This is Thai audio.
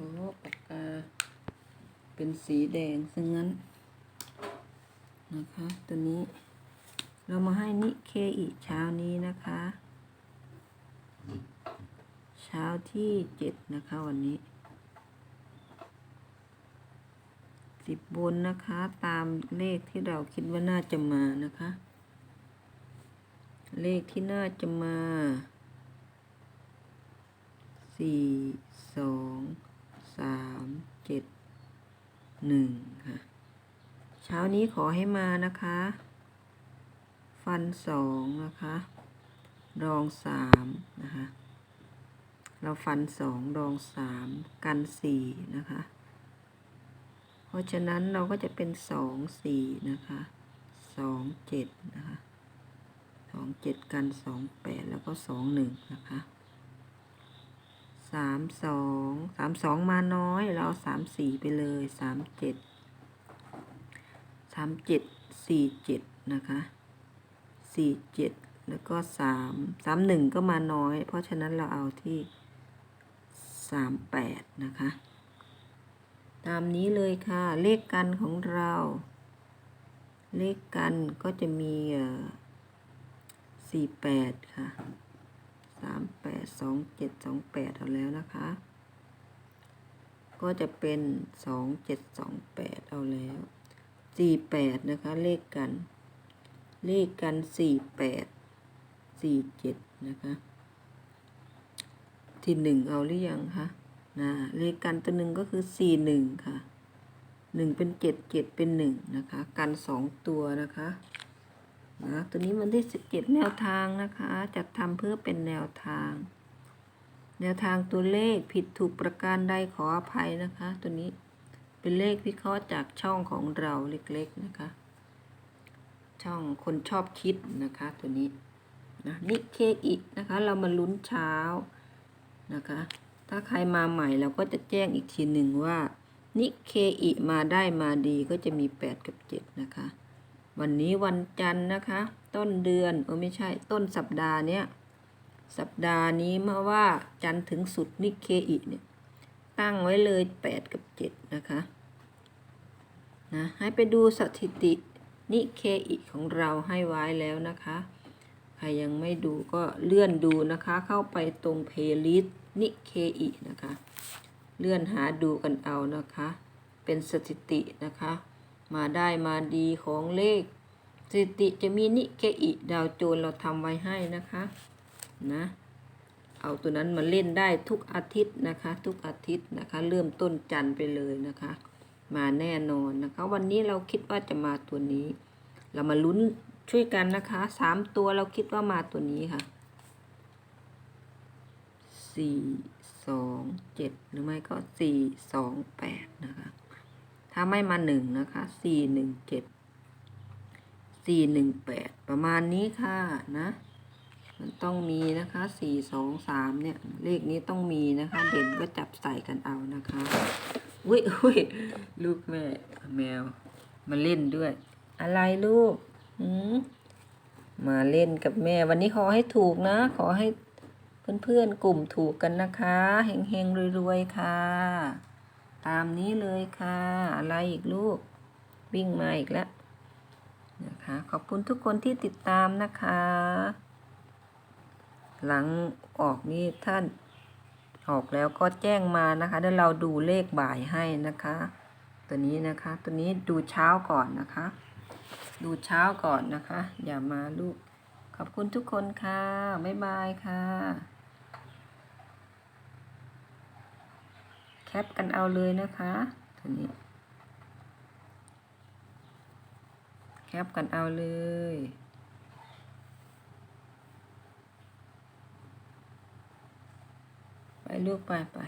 อ้ปากกา เป็นสีแดงซึ่งงั้น นะคะ ตัวนี้ เรามาให้นิเคอีเช้านี้นะคะ เช้าที่เจ็ดนะคะวันนี้สิบบนนะคะ ตามเลขที่เราคิดว่าน่าจะมานะคะ เลขที่น่าจะมาสี่สอง สามเจ็ดหนึ่งค่ะ เช้านี้ขอให้มานะคะ ฟันสองนะคะ รองสามนะคะ เราฟันสองรองสามกันสี่นะคะ เพราะฉะนั้นเราก็จะเป็นสองสี่นะคะสองเจ็ดนะคะสองเจ็ดกันสองแปดแล้วก็สองหนึ่งนะคะ สามสองสามสองมาน้อย เราเอาสามสี่ไปเลยสามเจ็ดสามเจ็ดสี่เจ็ดนะคะสี่เจ็ดแล้วก็สามสามหนึ่งก็มาน้อย เพราะฉะนั้นเราเอาที่สามแปดนะคะ ตามนี้เลยค่ะ เลขกันของเรา เลขกันก็จะมีสี่แปดค่ะามแปดสองเจ็ดสองแปดเอาแล้วนะคะ ก็จะเป็นสองเจ็ดสองแปดเอาแล้วสี่แปดนะคะ เลขกัน เลขกันสี่แปดสี่เจ็ดนะคะที่หนึ่งเอาหรือยังคะนะเลขกันตัวหนึ่งก็คือสี่หนึ่งค่ะหนึ่งเป็นเจ็ดเจ็ดเป็นหนึ่งนะคะ กันสองตัวนะคะ นะตัวนี้มันที่สิบเจ็ดแนวทางนะคะ จัดทำเพื่อเป็นแนวทาง แนวทางตัวเลขผิดถูกประการใดขออภัยนะคะ ตัวนี้เป็นเลขวิเคราะห์จากช่องของเราเล็กๆนะคะ ช่องคนชอบคิดนะคะ ตัวนี้นะนิเคอินะคะ เรามาลุ้นเช้านะคะ ถ้าใครมาใหม่เราก็จะแจ้งอีกทีหนึ่งว่านิเคอิมาได้มาดีก็จะมี 8 กับ 7 นะคะ วันนี้วันจันทร์นะคะ ต้นเดือนเออไม่ใช่ต้นสัปดาห์เนี้ยสัปดาห์นี้มาว่าจันทร์ถึงสุดนิเคอิเนี่ยตั้งไว้เลย 8 กับ 7 นะคะนะให้ไปดูสถิตินิเคอิของเราให้ไว้แล้วนะคะ ใครยังไม่ดูก็เลื่อนดูนะคะ เข้าไปตรงเพลย์ลิสต์นิเคอินะคะ เลื่อนหาดูกันเอานะคะ เป็นสถิตินะคะ มาได้มาดีของเลขสถิติจะมีนิเคอิดาวโจนเราทำไว้ให้นะคะนะเอาตัวนั้นมาเล่นได้ทุกอาทิตย์นะคะ ทุกอาทิตย์นะคะ เริ่มต้นจันทร์ไปเลยนะคะ มาแน่นอนนะคะ วันนี้เราคิดว่าจะมาตัวนี้ เรามาลุ้นช่วยกันนะคะสามตัวเราคิดว่ามาตัวนี้ค่ะสี่สองเจ็ดหรือไม่ก็สี่สองแปดนะคะ ถ้าไม่มาหนึ่งนะคะสี่หนึ่งเจ็ดสี่หนึ่งแปดประมาณนี้ค่ะนะ มันต้องมีนะคะสี่สองสามเนี่ย เลขนี้ต้องมีนะคะ เด่นก็จับใส่กันเอานะคะอุ้ยอุ้ยลูกแม่แมว มาเล่นด้วย อะไรลูกหืมมาเล่นกับแม่ วันนี้ขอให้ถูกนะ ขอให้เพื่อนๆกลุ่มถูกกันนะคะเฮงๆรวยๆค่ะ ตามนี้เลยค่ะ อะไรอีกลูก วิ่งมาอีกแล้วนะคะ ขอบคุณทุกคนที่ติดตามนะคะ หลังออกนี่ท่านออกแล้วก็แจ้งมานะคะเดี๋ยวเราดูเลขบ่ายให้นะคะ ตัวนี้นะคะ ตัวนี้ดูเช้าก่อนนะคะ ดูเช้าก่อนนะคะ อย่ามาลูก ขอบคุณทุกคนค่ะ บ๊ายบายค่ะ แคปกันเอาเลยนะคะตัวนี้แคปกันเอาเลย ไปลูกไปไป